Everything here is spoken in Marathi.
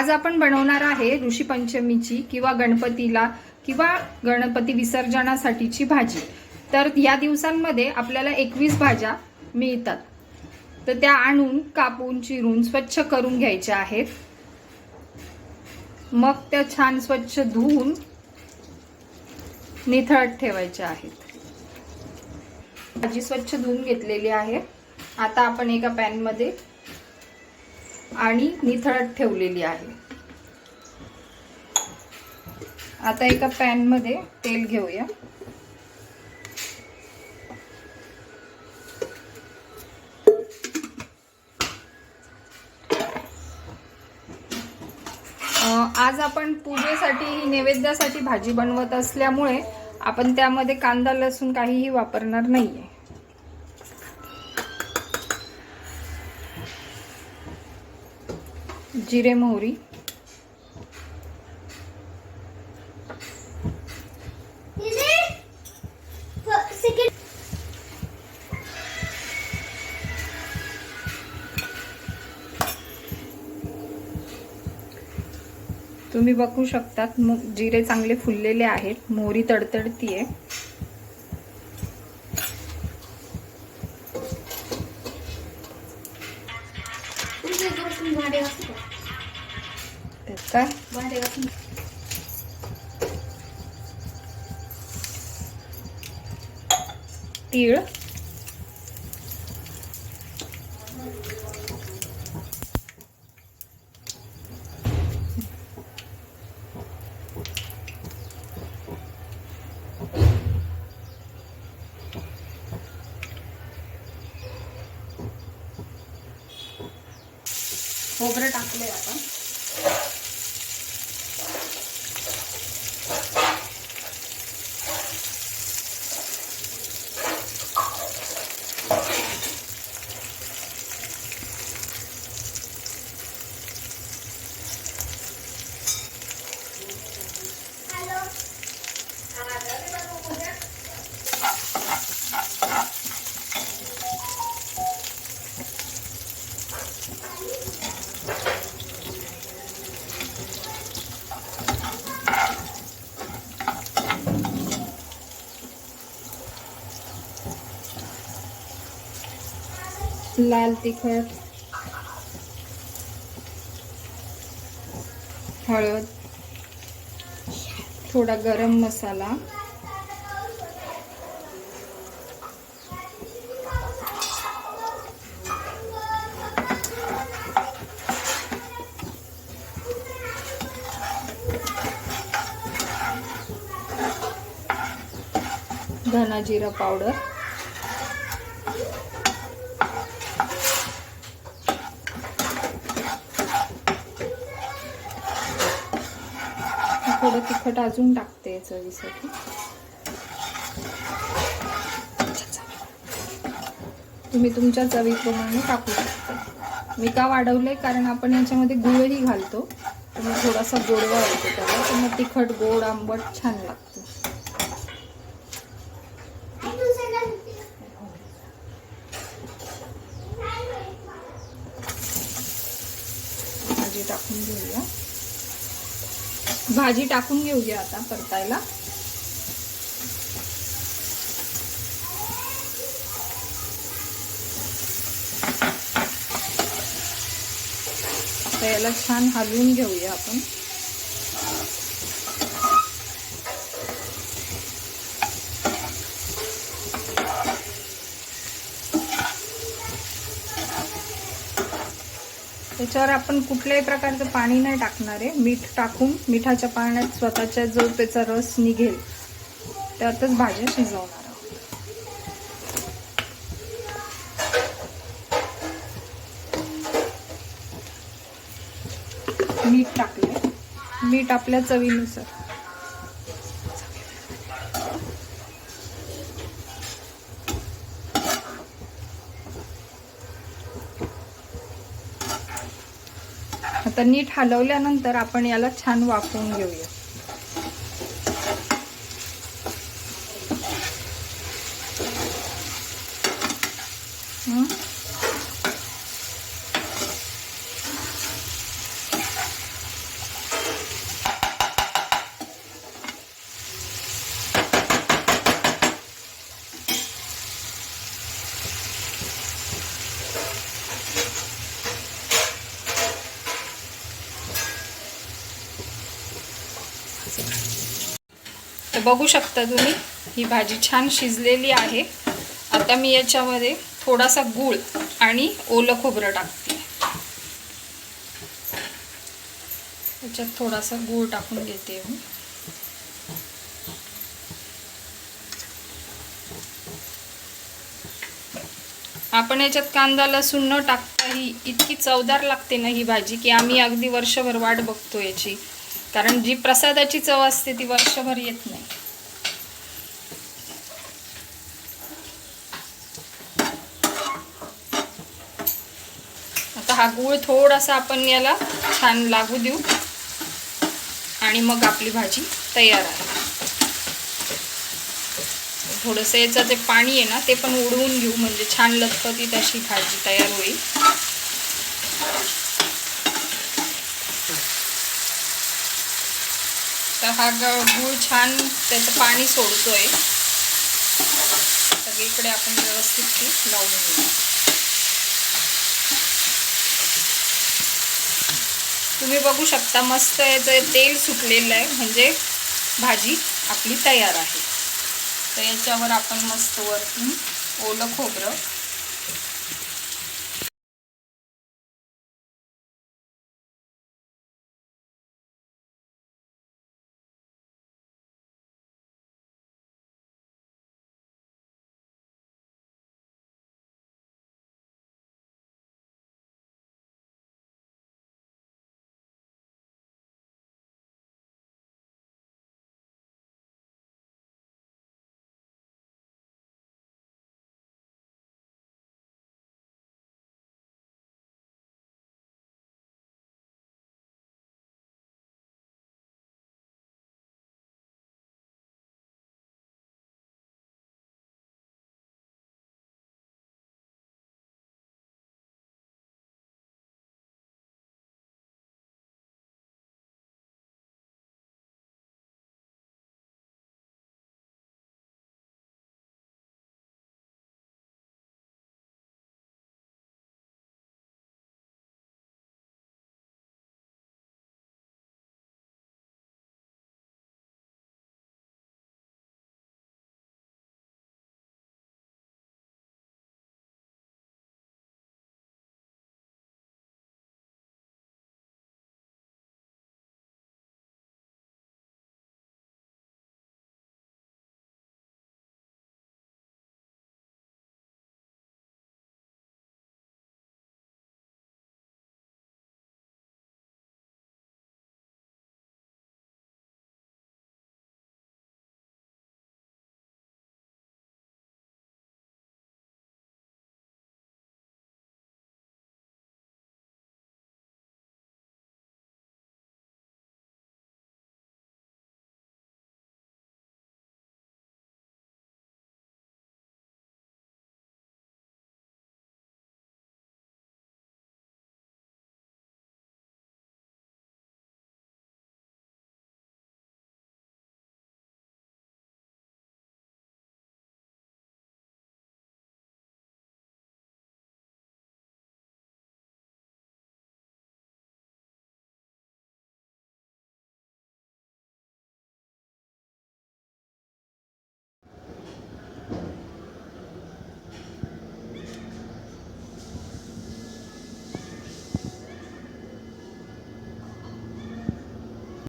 आज आपण बनवणार आहे ऋषी पंचमीची किंवा गणपतीला किंवा गणपती विसर्जनासाठीची भाजी. तर या दिवसांमध्ये आपल्याला एकवीस भाज्या मिळतात. तर त्या आणून कापून चिरून स्वच्छ करून घ्यायच्या आहेत. मग त्या छान स्वच्छ धुवून निथळत ठेवायच्या आहेत. भाजी स्वच्छ धुवून घेतलेली आहे. आता आपण एका पॅनमध्ये आणि निथळत ठेवलेली आहे. आता एका पॅनमध्ये तेल घेऊया. आज आपण पूजेसाठी ही नैवेद्यासाठी भाजी बनवत असल्यामुळे आपण त्यामध्ये कांदा लसूण काहीही वापरणार नाहीये. जिरे मोहरी. तुम्ही बघू शकतात मो- जिरे चांगले फुललेले आहेत. मोहरी तडतडतीये. काय तीळ. खोबरं टाकलंय आपण. लाल तिखट हळद थोडा गरम मसाला धना जिरा पावडर. थोडं तिखट अजून टाकते चवीसाठी. तुम्ही तुमच्या चवीप्रमाणे टाकू शकता. मी का वाढवलंय? कारण आपण याच्यामध्ये गुळही घालतो. मग थोडासा गोडवा येतो त्याला. तर मग तिखट गोड आंबट छान लागतो भाजी टाकून घेऊया. भाजी टाकून घेऊया आता परतायला. याला छान हलवून घेऊया आपण. त्याच्यावर आपण कुठल्याही प्रकारचं पाणी नाही टाकणार आहे. मीठ टाकून मिठाच्या पाण्यात स्वतःच्या जो त्याचा रस निघेल. त्यातच भाज्या शिजवणार आहोत. मीठ टाकले मीठ आपल्या चवीनुसार. आता नीट हलवल्यानंतर आपण याला छान वाफवून घेऊया. तर बघू शकता तुम्ही ही भाजी छान शिजलेली आहे. आता मी याच्यामध्ये थोडासा गूळ आणि ओलं खोबरं टाकते. याच्यात थोडासा गूळ टाकून घेते मी. आपण याच्यात कांदा लसूण न टाकता ही इतकी चवदार लागते ना ही भाजी की आम्ही अगदी वर्षभर वाट बघतो याची. कारण जी प्रसादाची चव असते ती वर्षभर येत नाही. आता हा गूळ थोडासा आपण याला छान लागू देऊ. आणि मग आपली भाजी तयार आहे. थोडंसं याचं जे पाणी आहे ना ते पण उडवून घेऊ. म्हणजे छान लथपतीत अशी भाजी तयार होईल. हा गूळ छान त्याचं पाणी सोडतोय. सगळीकडे आपण व्यवस्थित ती लावून घेऊ. तुम्ही बघू शकता मस्त याचं तेल सुटलेलं आहे म्हणजे भाजी आपली तयार आहे. तर याच्यावर आपण मस्त वरतून ओलं खोबरं